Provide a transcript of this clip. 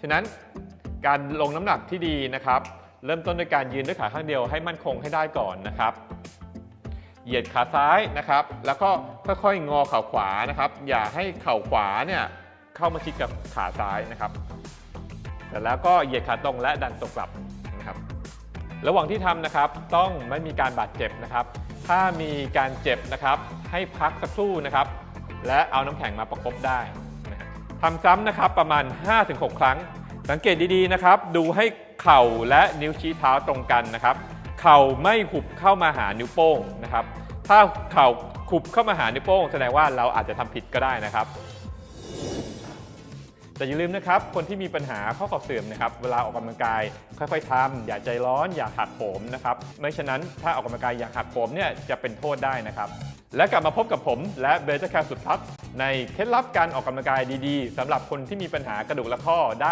ฉะนั้นการลงน้ำหนักที่ดีนะครับ เริ่มต้นด้วยการยืนด้วยขาข้างเดียวให้มั่นคงให้ได้ก่อนนะครับ เหยียดขาซ้ายนะครับ แล้วก็ค่อยๆงอเข่าขวานะครับ อย่าให้เข่าขวาเนี่ยเข้ามาชิดกับขาซ้ายนะครับเสร็จแล้วก็เหยียดขาตรงและดันตกกลับนะครับ ระหว่างที่ทำนะครับ ต้องไม่มีการบาดเจ็บนะครับ ถ้ามีการเจ็บนะครับ ให้พักสักครู่นะครับ และเอาน้ำแข็งมาประคบได้ ทำซ้ำนะครับประมาณ 5-6 ครั้ง สังเกตดีๆนะครับ ดูให้เข่าและนิ้วชี้เท้าตรงกันนะครับ เข่าไม่หุบเข้ามาหานิ้วโป้งนะครับ ถ้าเข่าขุบเข้ามาหานิ้วโป้งแสดงว่าเราอาจจะทำผิดก็ได้นะครับแต่อย่าลืมนะครับ คนที่มีปัญหาข้อเข่าเสื่อมนะครับ เวลาออกกำลังกาย ค่อยๆทำอย่าใจร้อน อย่าหักโหมนะครับ ไม่ฉะนั้นถ้าออกกำลังกายอย่างหักโหมเนี่ยจะเป็นโทษได้นะครับ และกลับมาพบกับผมและเบเจอร์แคร์สุดพัฒน์ในเคล็ดลับการออกกำลังกายดีๆสำหรับคนที่มีปัญหากระดูกและข้อได้